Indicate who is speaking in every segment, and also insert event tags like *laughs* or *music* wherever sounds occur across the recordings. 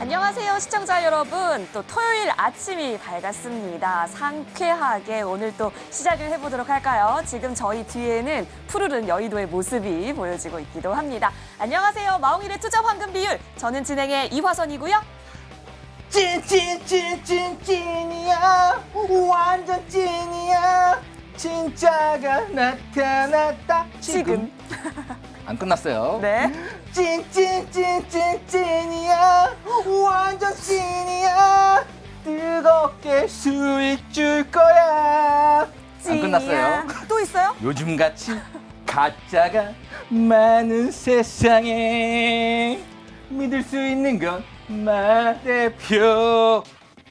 Speaker 1: 안녕하세요, 시청자 여러분. 또 토요일 아침이 밝았습니다. 상쾌하게 오늘 또 시작을 해보도록 할까요? 지금 저희 뒤에는 푸르른 여의도의 모습이 보여지고 있기도 합니다. 안녕하세요, 마홍일의 투자 황금 비율. 저는 진행의 이화선이고요.
Speaker 2: 찐찐찐찐 찐이야 완전 찐이야 진짜가 나타났다
Speaker 1: 지금. *laughs*
Speaker 2: 안 끝났어요
Speaker 1: 네.
Speaker 2: 찐찐찐찐 찐 뜨겁게 수익 줄 거야 안 끝났어요.
Speaker 1: 또 있어요? *laughs*
Speaker 2: 요즘같이 가짜가 많은 세상에 믿을 수 있는 건마 대표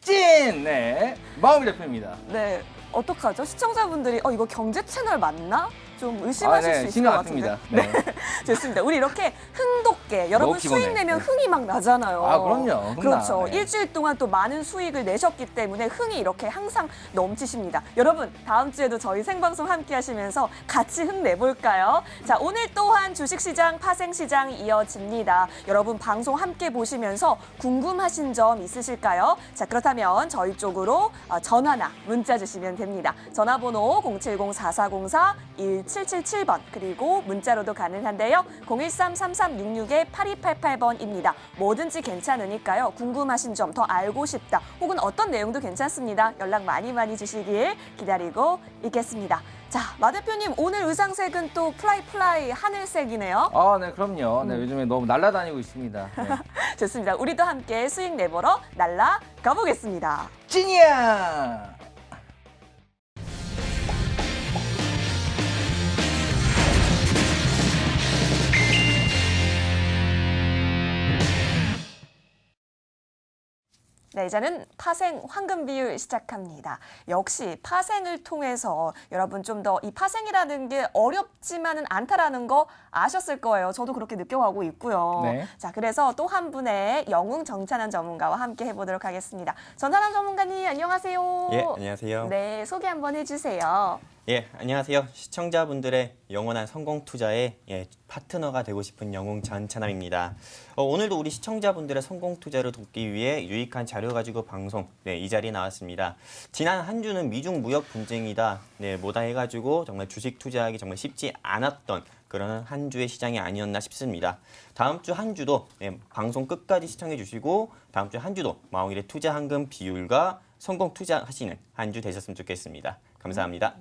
Speaker 2: 찐! 네, 마음이 대표입니다.
Speaker 1: 네. 어떡하죠? 시청자분들이 어 이거 경제 채널 맞나? 좀
Speaker 2: 아,
Speaker 1: 의심하실 수
Speaker 2: 네,
Speaker 1: 있을
Speaker 2: 신경 것안
Speaker 1: 같은데.
Speaker 2: 씁니다. 네. *laughs*
Speaker 1: 좋습니다. 우리 이렇게 흥돋게 여러분
Speaker 2: 피곤해.
Speaker 1: 수익 내면
Speaker 2: 네.
Speaker 1: 흥이 막 나잖아요.
Speaker 2: 아, 그럼요. 흥
Speaker 1: 그렇죠.
Speaker 2: 나. 네.
Speaker 1: 일주일 동안 또 많은 수익을 내셨기 때문에 흥이 이렇게 항상 넘치십니다. 여러분 다음 주에도 저희 생방송 함께 하시면서 같이 흥 내볼까요? 자 오늘 또한 주식시장 파생시장 이어집니다. 여러분 방송 함께 보시면서 궁금하신 점 있으실까요? 자 그렇다면 저희 쪽으로 어, 전화나 문자 주시면 됩니다. 전화번호 070-4404-1777번 그리고 문자로도 가능한데요. 013-3366-8288번입니다. 뭐든지 괜찮으니까요. 궁금하신 점 더 알고 싶다 혹은 어떤 내용도 괜찮습니다. 연락 많이 많이 주시길 기다리고 있겠습니다. 자, 마 대표님 오늘 의상색은 또 플라이 플라이 하늘색이네요.
Speaker 2: 아, 네, 그럼요. 네, 요즘에 너무 날아다니고 있습니다. 네. *laughs*
Speaker 1: 좋습니다. 우리도 함께 수익 내보러 날라 가보겠습니다.
Speaker 2: 찐이야!
Speaker 1: 네, 이제는 파생 황금 비율 시작합니다. 역시 파생을 통해서 여러분 좀 더 이 파생이라는 게 어렵지만은 않다라는 거 아셨을 거예요. 저도 그렇게 느껴가고 있고요.
Speaker 2: 네.
Speaker 1: 자, 그래서 또 한 분의 영웅 정찬한 전문가와 함께 해보도록 하겠습니다. 정찬한 전문가님 안녕하세요.
Speaker 3: 예, 안녕하세요.
Speaker 1: 네, 소개 한번 해주세요.
Speaker 3: 예, 안녕하세요. 시청자분들의 영원한 성공 투자의 예, 파트너가 되고 싶은 영웅 전찬남입니다. 어, 오늘도 우리 시청자분들의 성공 투자를 돕기 위해 유익한 자료 가지고 방송 네, 이 자리에 나왔습니다. 지난 한 주는 미중 무역 분쟁이다 네, 뭐다 해가지고 정말 주식 투자하기 정말 쉽지 않았던 그런 한 주의 시장이 아니었나 싶습니다. 다음 주 한 주도 예, 방송 끝까지 시청해 주시고 다음 주 한 주도 마홍일의 투자 한금 비율과 성공 투자하시는 한 주 되셨으면 좋겠습니다. 감사합니다.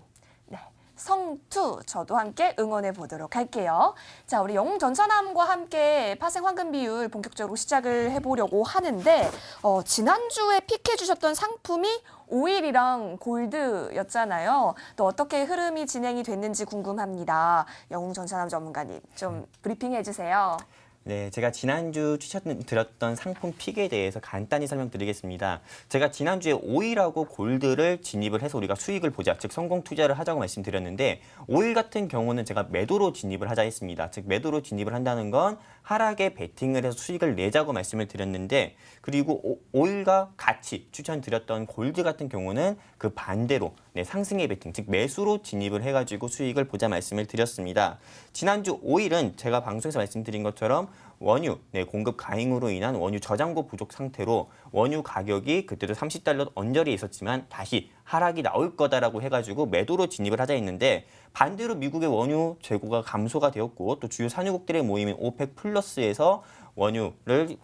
Speaker 1: 네. 성투 저도 함께 응원해 보도록 할게요. 자, 우리 영웅 전산함과 함께 파생 황금 비율 본격적으로 시작을 해보려고 하는데 어, 지난주에 픽해 주셨던 상품이 오일이랑 골드였잖아요. 또 어떻게 흐름이 진행이 됐는지 궁금합니다. 영웅 전산함 전문가님 좀 브리핑해 주세요.
Speaker 3: 네, 제가 지난주 추천드렸던 상품 픽에 대해서 간단히 설명드리겠습니다. 제가 지난주에 오일하고 골드를 진입을 해서 우리가 수익을 보자, 즉 성공 투자를 하자고 말씀드렸는데 오일 같은 경우는 제가 매도로 진입을 하자 했습니다. 즉 매도로 진입을 한다는 건 하락에 베팅을 해서 수익을 내자고 말씀을 드렸는데 그리고 오- 오일과 같이 추천드렸던 골드 같은 경우는 그 반대로 네, 상승의 베팅, 즉 매수로 진입을 해가지고 수익을 보자 말씀을 드렸습니다. 지난주 오일은 제가 방송에서 말씀드린 것처럼 원유 네, 공급 가행으로 인한 원유 저장고 부족 상태로 원유 가격이 그때도 30달러 언저리에 있었지만 다시 하락이 나올 거다라고 해가지고 매도로 진입을 하자 했는데 반대로 미국의 원유 재고가 감소가 되었고 또 주요 산유국들의 모임인 오펙 플러스에서 원유를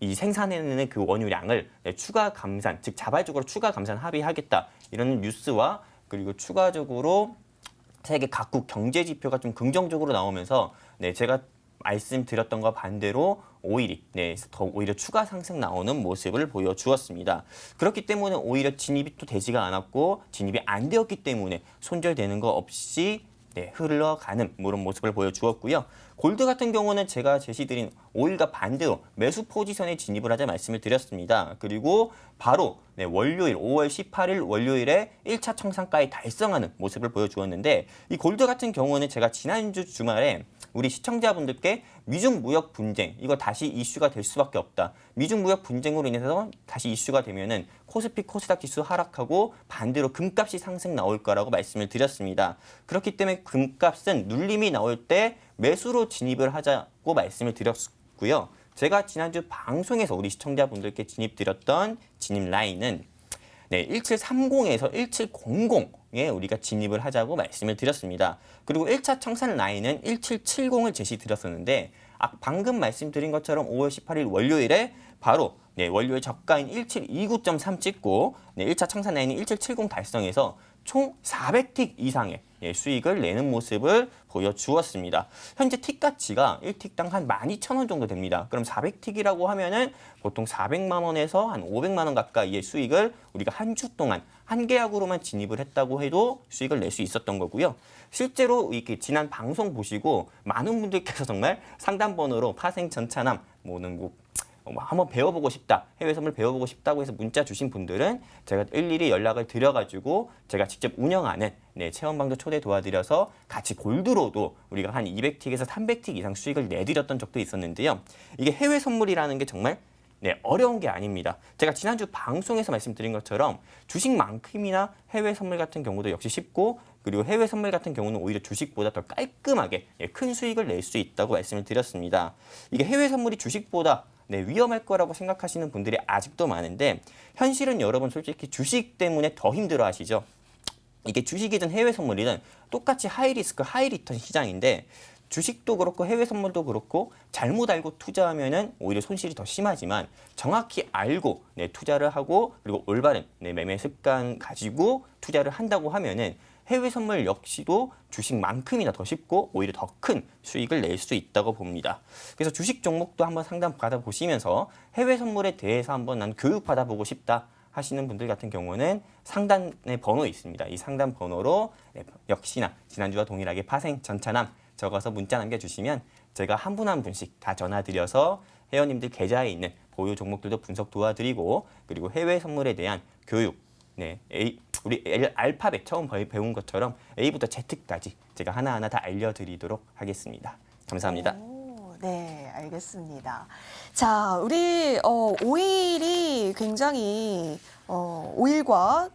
Speaker 3: 이 생산해내는 그 원유량을 네, 추가 감산, 즉 자발적으로 추가 감산 합의하겠다. 이런 뉴스와 그리고 추가적으로 세계 각국 경제 지표가 좀 긍정적으로 나오면서 네 제가 말씀드렸던 것 반대로 오일이 네, 더 오히려 추가 상승 나오는 모습을 보여주었습니다. 그렇기 때문에 오히려 진입이 또 되지가 않았고 진입이 안 되었기 때문에 손절되는 거 없이 네, 흘러가는 그런 모습을 보여주었고요. 골드 같은 경우는 제가 제시드린 오일과 반대로 매수 포지션에 진입을 하자 말씀을 드렸습니다. 그리고 바로 네, 월요일 5월 18일 월요일에 1차 청산가에 달성하는 모습을 보여주었는데 이 골드 같은 경우는 제가 지난주 주말에 우리 시청자분들께 미중 무역 분쟁 이거 다시 이슈가 될 수밖에 없다. 미중 무역 분쟁으로 인해서 다시 이슈가 되면은 코스피 코스닥 지수 하락하고 반대로 금값이 상승 나올 거라고 말씀을 드렸습니다. 그렇기 때문에 금값은 눌림이 나올 때 매수로 진입을 하자고 말씀을 드렸고요. 제가 지난주 방송에서 우리 시청자분들께 진입드렸던 진입 라인은 네, 1730에서 1700에 우리가 진입을 하자고 말씀을 드렸습니다. 그리고 1차 청산 라인은 1770을 제시 드렸었는데 아, 방금 말씀드린 것처럼 5월 18일 월요일에 바로 네, 월요일 저가인 1729.3 찍고 네, 1차 청산 라인인 1770 달성해서 총 400틱 이상의 예, 수익을 내는 모습을 보여주었습니다. 현재 틱 가치가 1틱당 한 12,000원 정도 됩니다. 그럼 400틱이라고 하면은 보통 400만 원에서 한 500만 원 가까이의 수익을 우리가 한 주 동안 한 계약으로만 진입을 했다고 해도 수익을 낼 수 있었던 거고요. 실제로 이렇게 지난 방송 보시고 많은 분들께서 정말 상담 번호로 파생 전차남 뭐는 뭐뭐 한번 배워보고 싶다, 해외 선물 배워보고 싶다고 해서 문자 주신 분들은 제가 일일이 연락을 드려가지고 제가 직접 운영하는 네, 체험방도 초대 도와드려서 같이 골드로도 우리가 한 200틱에서 300틱 이상 수익을 내드렸던 적도 있었는데요. 이게 해외 선물이라는 게 정말 네, 어려운 게 아닙니다. 제가 지난주 방송에서 말씀드린 것처럼 주식만큼이나 해외 선물 같은 경우도 역시 쉽고 그리고 해외 선물 같은 경우는 오히려 주식보다 더 깔끔하게 예, 큰 수익을 낼 수 있다고 말씀을 드렸습니다. 이게 해외 선물이 주식보다 네, 위험할 거라고 생각하시는 분들이 아직도 많은데 현실은 여러분 솔직히 주식 때문에 더 힘들어 하시죠. 이게 주식이든 해외 선물이든 똑같이 하이 리스크, 하이 리턴 시장인데 주식도 그렇고 해외 선물도 그렇고 잘못 알고 투자하면은 오히려 손실이 더 심하지만 정확히 알고 네, 투자를 하고 그리고 올바른 네, 매매 습관 가지고 투자를 한다고 하면은 해외 선물 역시도 주식만큼이나 더 쉽고 오히려 더 큰 수익을 낼 수 있다고 봅니다. 그래서 주식 종목도 한번 상담 받아보시면서 해외 선물에 대해서 한번 난 교육 받아보고 싶다. 하시는 분들 같은 경우는 상단에 번호 있습니다. 이 상단 번호로 네, 역시나 지난주와 동일하게 파생 전차남 적어서 문자 남겨주시면 제가 한분한 분씩 다 전화드려서 회원님들 계좌에 있는 보유 종목들도 분석 도와드리고 그리고 해외 선물에 대한 교육 네, 우리 알파벳 처음 배- 배운 것처럼 A부터 Z까지 제가 하나하나 다 알려드리도록 하겠습니다. 감사합니다.
Speaker 1: 오, 네, 알겠습니다. 자, 우리 어, 오일이 굉장히 어, 오일과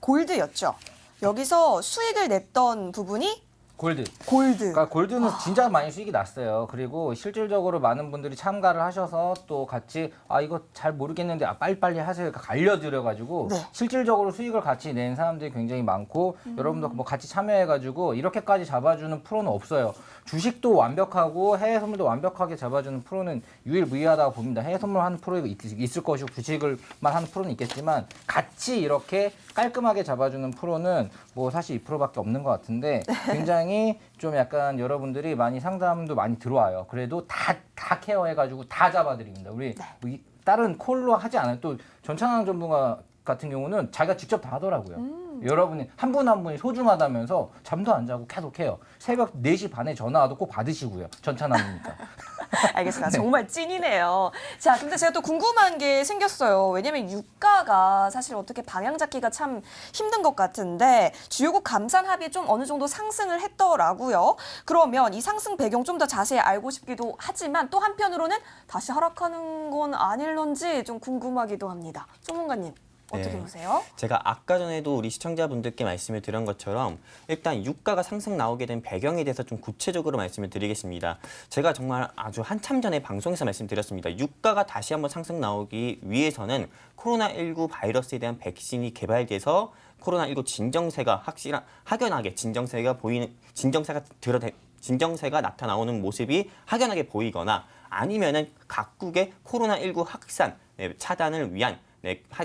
Speaker 1: 골드였죠. 여기서 수익을 냈던 부분이
Speaker 2: 골드.
Speaker 1: 골드.
Speaker 2: 그러니까 골드는 진짜 많이 수익이 났어요. 그리고 실질적으로 많은 분들이 참가를 하셔서 또 같이 아 이거 잘 모르겠는데 아 빨리빨리 하세요. 이렇게 알려드려 가지고
Speaker 1: 네.
Speaker 2: 실질적으로 수익을 같이 낸 사람들이 굉장히 많고 여러분도 뭐 같이 참여해 가지고 이렇게까지 잡아주는 프로는 없어요. 주식도 완벽하고 해외 선물도 완벽하게 잡아주는 프로는 유일무이하다고 봅니다. 해외 선물 하는 프로가 있- 있을 것이고 주식을만 하는 프로는 있겠지만 같이 이렇게 깔끔하게 잡아주는 프로는 뭐 사실 2%밖에 없는 것 같은데 굉장히 좀 약간 여러분들이 많이 상담도 많이 들어와요. 그래도 다, 다 케어해가지고 다 잡아드립니다. 우리 뭐 이- 다른 콜로 하지 않아요. 또 전창환 전문가 같은 경우는 자기가 직접 다 하더라고요. 여러분이 한 분 한 분이 소중하다면서 잠도 안 자고 계속 해요. 새벽 4시 반에 전화 와도 꼭 받으시고요. 전찬환이니까. *laughs* *laughs*
Speaker 1: 알겠습니다. 정말 찐이네요. 자, 근데 제가 또 궁금한 게 생겼어요. 왜냐면 유가가 사실 어떻게 방향 잡기가 참 힘든 것 같은데 주요국 감산 합이 좀 어느 정도 상승을 했더라고요. 그러면 이 상승 배경 좀 더 자세히 알고 싶기도 하지만 또 한편으로는 다시 하락하는 건 아닐런지 좀 궁금하기도 합니다. 전문가님 어떻게
Speaker 3: 네.
Speaker 1: 보세요?
Speaker 3: 제가 아까 전에도 우리 시청자분들께 말씀을 드린 것처럼 일단 유가가 상승 나오게 된 배경에 대해서 좀 구체적으로 말씀을 드리겠습니다. 제가 정말 아주 한참 전에 방송에서 말씀드렸습니다. 유가가 다시 한번 상승 나오기 위해서는 코로나19 바이러스에 대한 백신이 개발돼서 코로나19 진정세가 확실한 확연하게 진정세가 보이는 진정세가 드러내 진정세가 나타나오는 모습이 확연하게 보이거나 아니면은 각국의 코로나19 확산 네, 차단을 위한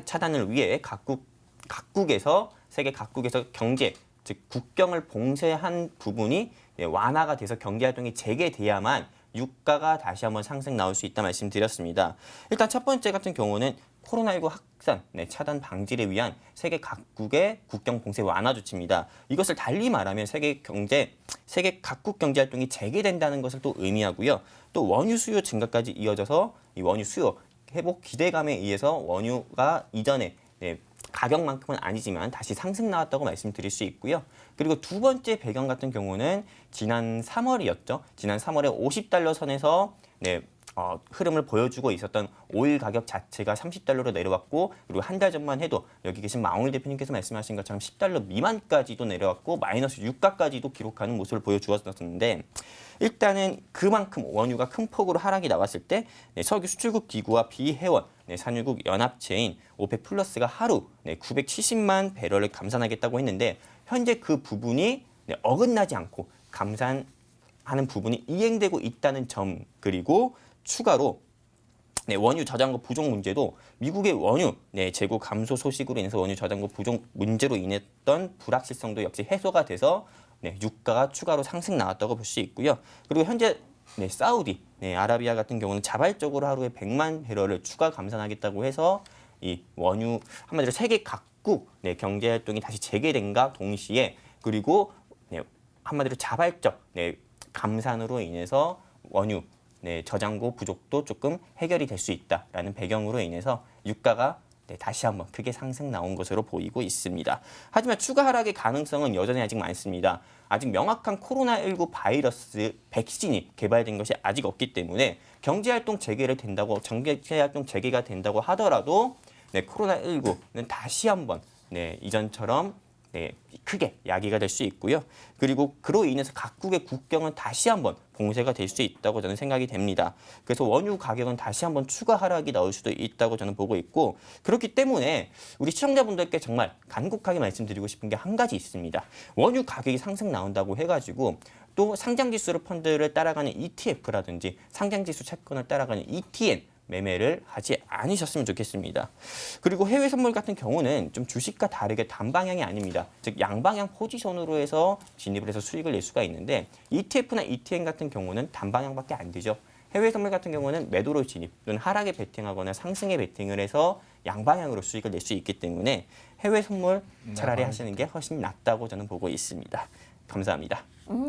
Speaker 3: 차단을 위해 각국 각국에서 세계 각국에서 경제 즉 국경을 봉쇄한 부분이 예, 완화가 돼서 경제 활동이 재개돼야만 유가가 다시 한번 상승 나올 수 있다 말씀드렸습니다. 일단 첫 번째 같은 경우는 코로나19 확산 네, 차단 방지를 위한 세계 각국의 국경 봉쇄 완화 조치입니다. 이것을 달리 말하면 세계 경제 세계 각국 경제 활동이 재개된다는 것을 또 의미하고요. 또 원유 수요 증가까지 이어져서 이 원유 수요 회복 기대감에 의해서 원유가 이전에 네, 가격만큼은 아니지만 다시 상승 나왔다고 말씀드릴 수 있고요. 그리고 두 번째 배경 같은 경우는 지난 3월이었죠. 지난 3월에 50달러 선에서 네, 어, 흐름을 보여주고 있었던 오일 가격 자체가 30달러로 내려왔고 그리고 한 달 전만 해도 여기 계신 마울 대표님께서 말씀하신 것처럼 10달러 미만까지도 내려왔고 마이너스 유가까지도 기록하는 모습을 보여주었었는데 일단은 그만큼 원유가 큰 폭으로 하락이 나왔을 때 네, 석유 수출국 기구와 비회원 네, 산유국 연합체인 오페 플러스가 하루 네, 970만 배럴을 감산하겠다고 했는데 현재 그 부분이 네, 어긋나지 않고 감산하는 부분이 이행되고 있다는 점 그리고 추가로 네, 원유 저장고 부족 문제도 미국의 원유 네, 재고 감소 소식으로 인해서 원유 저장고 부족 문제로 인했던 불확실성도 역시 해소가 돼서 네, 유가가 추가로 상승 나왔다고 볼 수 있고요. 그리고 현재 네, 사우디, 네, 아라비아 같은 경우는 자발적으로 하루에 100만 배럴을 추가 감산하겠다고 해서 이 원유 한마디로 세계 각국 네, 경제 활동이 다시 재개된과 동시에 그리고 네, 한마디로 자발적 네, 감산으로 인해서 원유 네, 저장고 부족도 조금 해결이 될 수 있다라는 배경으로 인해서 유가가 네, 다시 한번 크게 상승 나온 것으로 보이고 있습니다. 하지만 추가 하락의 가능성은 여전히 아직 많습니다. 아직 명확한 코로나19 바이러스 백신이 개발된 것이 아직 없기 때문에 경제활동 재개를 된다고 경제활동 재개가 된다고 하더라도 네, 코로나19는 다시 한번 네, 이전처럼 네, 크게 야기가 될 수 있고요. 그리고 그로 인해서 각국의 국경은 다시 한번 봉쇄가 될 수 있다고 저는 생각이 됩니다. 그래서 원유 가격은 다시 한번 추가 하락이 나올 수도 있다고 저는 보고 있고 그렇기 때문에 우리 시청자분들께 정말 간곡하게 말씀드리고 싶은 게 한 가지 있습니다. 원유 가격이 상승 나온다고 해가지고 또 상장 지수를 펀드를 따라가는 ETF라든지 상장 지수 채권을 따라가는 ETN 매매를 하지 않으셨으면 좋겠습니다. 그리고 해외 선물 같은 경우는 좀 주식과 다르게 단방향이 아닙니다. 즉 양방향 포지션으로 해서 진입을 해서 수익을 낼 수가 있는데 ETF나 ETN 같은 경우는 단방향밖에 안 되죠. 해외 선물 같은 경우는 매도로 진입 또는 하락에 베팅하거나 상승에 베팅을 해서 양방향으로 수익을 낼 수 있기 때문에 해외 선물 차라리 하시는 게 훨씬 낫다고 저는 보고 있습니다. 감사합니다.
Speaker 1: 음,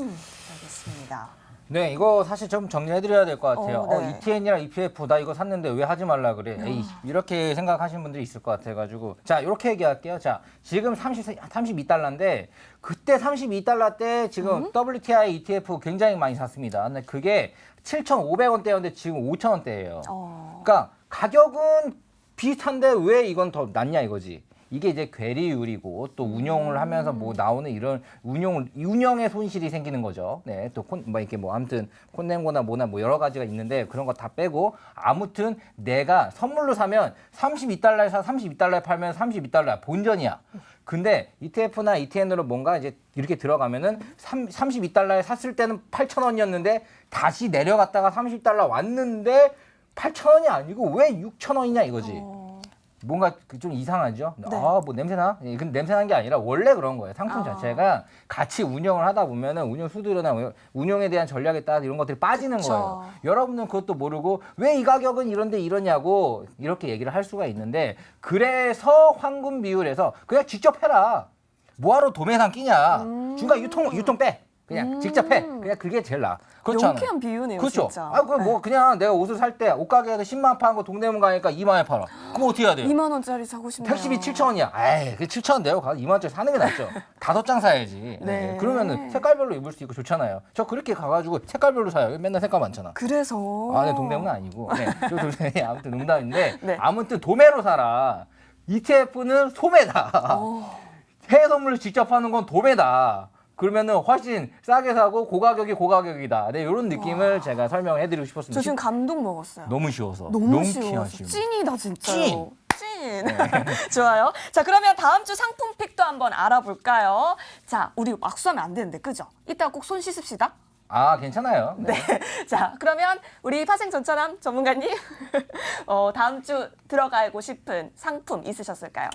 Speaker 1: 알겠습니다.
Speaker 2: 네, 이거 사실 좀 정리해드려야 될 것 같아요.
Speaker 1: 어,
Speaker 2: 어,
Speaker 1: 네.
Speaker 2: ETN이랑 ETF 나 이거 샀는데 왜 하지 말라 그래? 에이, 이렇게 생각하시는 분들이 있을 것 같아가지고 자 이렇게 얘기할게요. 자 지금 30 32달러인데 그때 32달러 때 지금 WTI ETF 굉장히 많이 샀습니다. 근데 그게 7,500원대였는데 지금 5,000원대예요.
Speaker 1: 어,
Speaker 2: 그러니까 가격은 비슷한데 왜 이건 더 낫냐 이거지. 이게 이제 괴리율이고 또 운영을 하면서 뭐 나오는 이런 운용 운영의 손실이 생기는 거죠. 네, 또콘뭐 이렇게 뭐 아무튼 콘덴고나 뭐나 뭐 여러 가지가 있는데 그런 거 다 빼고 아무튼 내가 선물로 사면 32달러에 사 32달러에 팔면 32달러야 본전이야. 근데 ETF나 ETN으로 뭔가 이제 이렇게 들어가면은 3, 32달러에 샀을 때는 8,000원이었는데 다시 내려갔다가 30달러 왔는데 8,000원이 아니고 왜 6,000원이냐 이거지.
Speaker 1: 어,
Speaker 2: 뭔가 그좀 이상하죠.
Speaker 1: 네.
Speaker 2: 아, 뭐 냄새나? 예, 근데 냄새난 게 아니라 원래 그런 거예요. 상품
Speaker 1: 아.
Speaker 2: 자체가 같이 운영을 하다 보면은 운영 수수료나 뭐 운영에 대한 전략에 따라 이런 것들이 빠지는
Speaker 1: 그쵸.
Speaker 2: 거예요. 여러분은 그것도 모르고 왜 이 가격은 이런데 이러냐고 이렇게 얘기를 할 수가 있는데 그래서 황금 비율에서 그냥 직접 해라. 뭐하러 도매상 끼냐.
Speaker 1: 음.
Speaker 2: 중간 유통 유통 빼. 그냥 직접 해. 그냥 그게 제일 나아. 그렇죠.
Speaker 1: 명쾌한 비유네요,
Speaker 2: 그렇죠.
Speaker 1: 진짜.
Speaker 2: 아, 그럼 뭐 그냥 내가 옷을 살 때 옷가게에서 10만 원 파는 거 동대문 가니까 2만 원에 팔아. 그럼 어떻게 해야 돼요?
Speaker 1: 2만 원짜리 사고 싶네요.
Speaker 2: 택시비 7천 원이야. 에이, 그 7천 원 내고 가서 2만 원짜리 사는 게 낫죠. *laughs* 다섯 장 사야지.
Speaker 1: 네.
Speaker 2: 네. 그러면은 색깔별로 입을 수 있고 좋잖아요. 저 그렇게 가가지고 색깔별로 사요. 맨날 색깔 많잖아.
Speaker 1: 그래서
Speaker 2: 아, 네, 동대문은 아니고. 네, *laughs* 저 동대문이 아무튼 농담인데
Speaker 1: 네.
Speaker 2: 아무튼 도매로 사라. ETF는 소매다.
Speaker 1: 어, *laughs*
Speaker 2: 해외 선물을 직접 하는 건 도매다. 그러면은 훨씬 싸게 사고 고가격이 고가격이다. 네, 이런 느낌을 제가 설명해드리고 싶었습니다.
Speaker 1: 저 지금 감동 먹었어요.
Speaker 2: 너무 쉬워서.
Speaker 1: 너무 쉬워서
Speaker 2: 피하시고.
Speaker 1: 찐이다 진짜요.
Speaker 2: 찐!
Speaker 1: 찐. *laughs* 좋아요. 자 그러면 다음 주 상품 픽도 한번 알아볼까요? 자 우리 막수하면 안 되는데 그죠? 이따 꼭 손 씻읍시다.
Speaker 2: 아, 괜찮아요. 네. *laughs*
Speaker 1: 자 그러면 우리 파생 전천함 전문가님 *laughs* 어, 다음 주 들어가고 싶은 상품 있으셨을까요?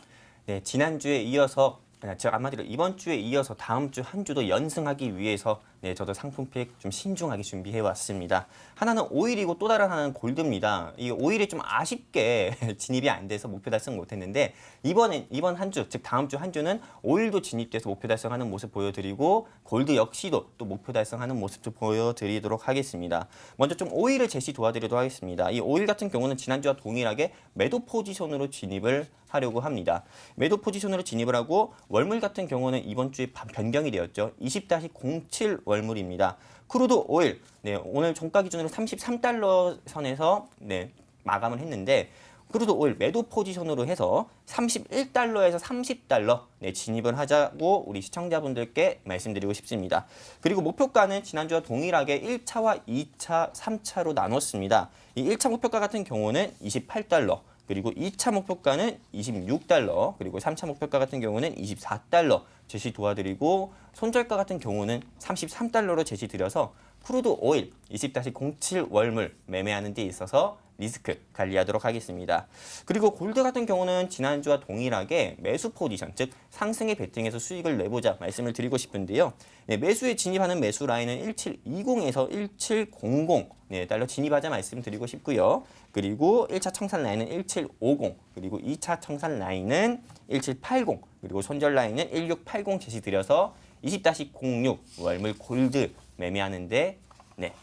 Speaker 3: 네, 지난주에 이어서 아, 즉 한마디로 이번 주에 이어서 다음 주 한 주도 연승하기 위해서 네, 저도 상품 픽 좀 신중하게 준비해 왔습니다. 하나는 오일이고 또 다른 하나는 골드입니다. 이 오일이 좀 아쉽게 *laughs* 진입이 안 돼서 목표 달성 못 했는데 이번엔 이번 한 주, 즉 다음 주 한 주는 오일도 진입돼서 목표 달성하는 모습 보여 드리고 골드 역시도 또 목표 달성하는 모습 좀 보여 드리도록 하겠습니다. 먼저 좀 오일을 제시 도와드리도록 하겠습니다. 이 오일 같은 경우는 지난주와 동일하게 매도 포지션으로 진입을 하려고 합니다. 매도 포지션으로 진입을 하고 월물 같은 경우는 이번 주에 바- 변경이 되었죠. 20-07 월물입니다. 크루드 오일 네, 오늘 종가 기준으로 33달러 선에서 네, 마감을 했는데 크루드 오일 매도 포지션으로 해서 31달러에서 30달러 네, 진입을 하자고 우리 시청자분들께 말씀드리고 싶습니다. 그리고 목표가는 지난주와 동일하게 1차와 2차, 3차로 나눴습니다. 이 1차 목표가 같은 경우는 28달러, 그리고 2차 목표가는 26달러, 그리고 3차 목표가 같은 경우는 24달러 제시 도와드리고 손절가 같은 경우는 33달러로 제시 드려서 크루드 오일 20-07 월물 매매하는 데 있어서 리스크 관리하도록 하겠습니다. 그리고 골드 같은 경우는 지난주와 동일하게 매수 포지션, 즉 상승에 베팅해서 수익을 내보자 말씀을 드리고 싶은데요. 네, 매수에 진입하는 매수 라인은 1720에서 1700 네, 달러 진입하자 말씀드리고 싶고요. 그리고 1차 청산 라인은 1750, 그리고 2차 청산 라인은 1780, 그리고 손절 라인은 1680 제시 드려서 20-06 월물 골드 매매하는데 네,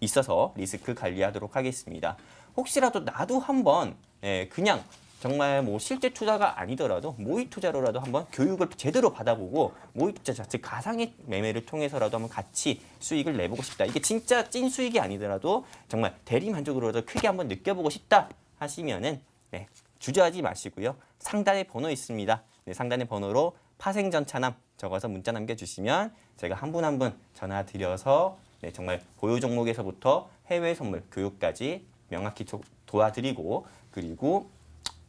Speaker 3: 있어서 리스크 관리하도록 하겠습니다. 혹시라도 나도 한번 예, 그냥 정말 뭐 실제 투자가 아니더라도 모의 투자로라도 한번 교육을 제대로 받아보고 모의 투자 즉 가상의 매매를 통해서라도 한번 같이 수익을 내보고 싶다. 이게 진짜 찐 수익이 아니더라도 정말 대리 만족으로라도 크게 한번 느껴보고 싶다 하시면은 네, 주저하지 마시고요. 상단에 번호 있습니다. 네, 상단의 번호로 파생전차남 적어서 문자 남겨주시면 제가 한 분 한 분 전화 드려서 네, 정말 보유 종목에서부터 해외 선물 교육까지 명확히 도, 도와드리고 그리고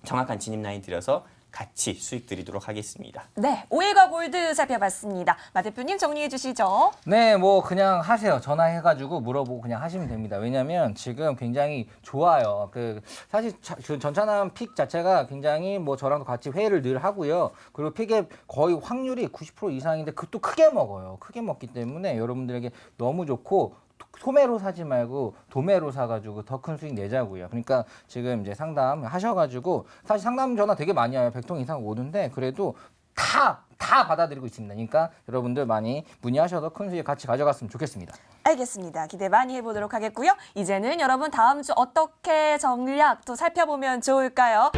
Speaker 3: 정확한 진입 라인 드려서 같이 수익 드리도록 하겠습니다.
Speaker 1: 네, 오일과 골드 살펴봤습니다. 마 대표님 정리해 주시죠.
Speaker 2: 네, 뭐 그냥 하세요. 전화해가지고 물어보고 그냥 하시면 됩니다. 왜냐면 지금 굉장히 좋아요. 그 사실 자- 그 전차남 픽 자체가 굉장히 뭐 저랑도 같이 회의를 늘 하고요. 그리고 픽의 거의 확률이 90% 이상인데 그것도 크게 먹어요. 크게 먹기 때문에 여러분들에게 너무 좋고 소매로 사지 말고 도매로 사가지고 더 큰 수익 내자고요. 그러니까 지금 이제 상담 하셔가지고 사실 상담 전화 되게 많이 와요. 100통 이상 오는데 그래도 다, 다 받아들이고 있습니다. 그러니까 여러분들 많이 문의하셔서 큰 수익 같이 가져갔으면 좋겠습니다.
Speaker 1: 알겠습니다. 기대 많이 해보도록 하겠고요. 이제는 여러분 다음 주 어떻게 전략 또 살펴보면 좋을까요?